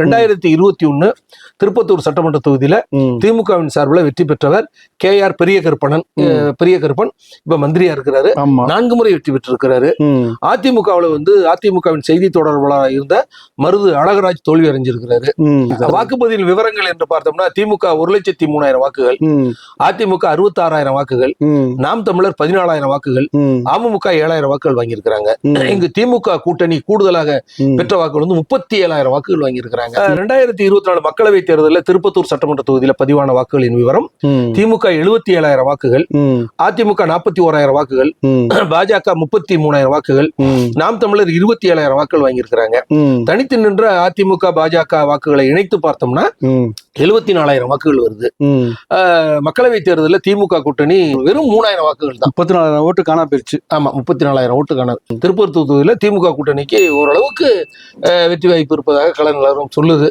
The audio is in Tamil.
ரெண்டாயிரத்தி இருபத்தி ஒண்ணு திருப்பத்தூர் சட்டமன்ற தொகுதியில. திமுகவின் சார்பில் வெற்றி பெற்றவர் கே ஆர் பெரிய கருப்பணன் பெரிய கருப்பன் இப்ப மந்திரியா இருக்கிறாரு நான்கு முறை வெற்றி பெற்றிருக்கிறாரு. அதிமுகவுல வந்து அதிமுகவின் செய்தி தொடர்பாளராக இருந்த மருது அழகராஜ் தோல்வி அடைஞ்சிருக்கிறாரு. வாக்குப்பதிவு விவரங்கள் என்று பார்த்தோம்னா திமுக ஒரு லட்சத்தி மூணாயிரம் வாக்குகள். அதிமுக அறுபத்தி ஆறாயிரம் வாக்குகள். நாம் தமிழர் பதினாலாயிரம் வாக்குகள். அமமுக ஏழாயிரம் வாக்குகள் வாங்கியிருக்கிறாங்க. இங்கு திமுக கூட்டணி கூடுதலாக. பெற்ற வாக்குகள் வந்து முப்பத்தி ஏழாயிரம் வாக்குகள் வாங்கியிருக்கிறாங்க ரெண்டாயிரத்தி இருபத்தி நாலு மக்களவைத் தேர்தலில் திருப்பத்தூர் சட்டமன்ற தொகுதியில பதிவான வாக்குகளின் விவரம். திமுக எழுபத்தி ஏழாயிரம் வாக்குகள். அதிமுக நாற்பத்தி ஓராயிரம் வாக்குகள். பாஜக முப்பத்தி மூணாயிரம் வாக்குகள். நாம் தமிழர் இருபத்தி ஏழாயிரம் வாக்குகள் வாங்கியிருக்கிறாங்க. தனித்து நின்ற அதிமுக பாஜக வாக்குகளை இணைத்து பார்த்தோம்னா. எழுபத்தி நாலாயிரம் வாக்குகள் வருது. ம். அஹ், மக்களவைத் தேர்தலில் திமுக கூட்டணி வெறும் மூணாயிரம் வாக்குகள் தான். முப்பத்தி நாலாயிரம் ஓட்டு காணா போயிருச்சு. ஆமா முப்பத்தி நாலாயிரம் ஓட்டுக்கான திருப்பூர் தொகுதியில் திமுக கூட்டணிக்கு ஓரளவுக்கு வெற்றி வாய்ப்பு இருப்பதாக கள நிலவரம் சொல்லுது.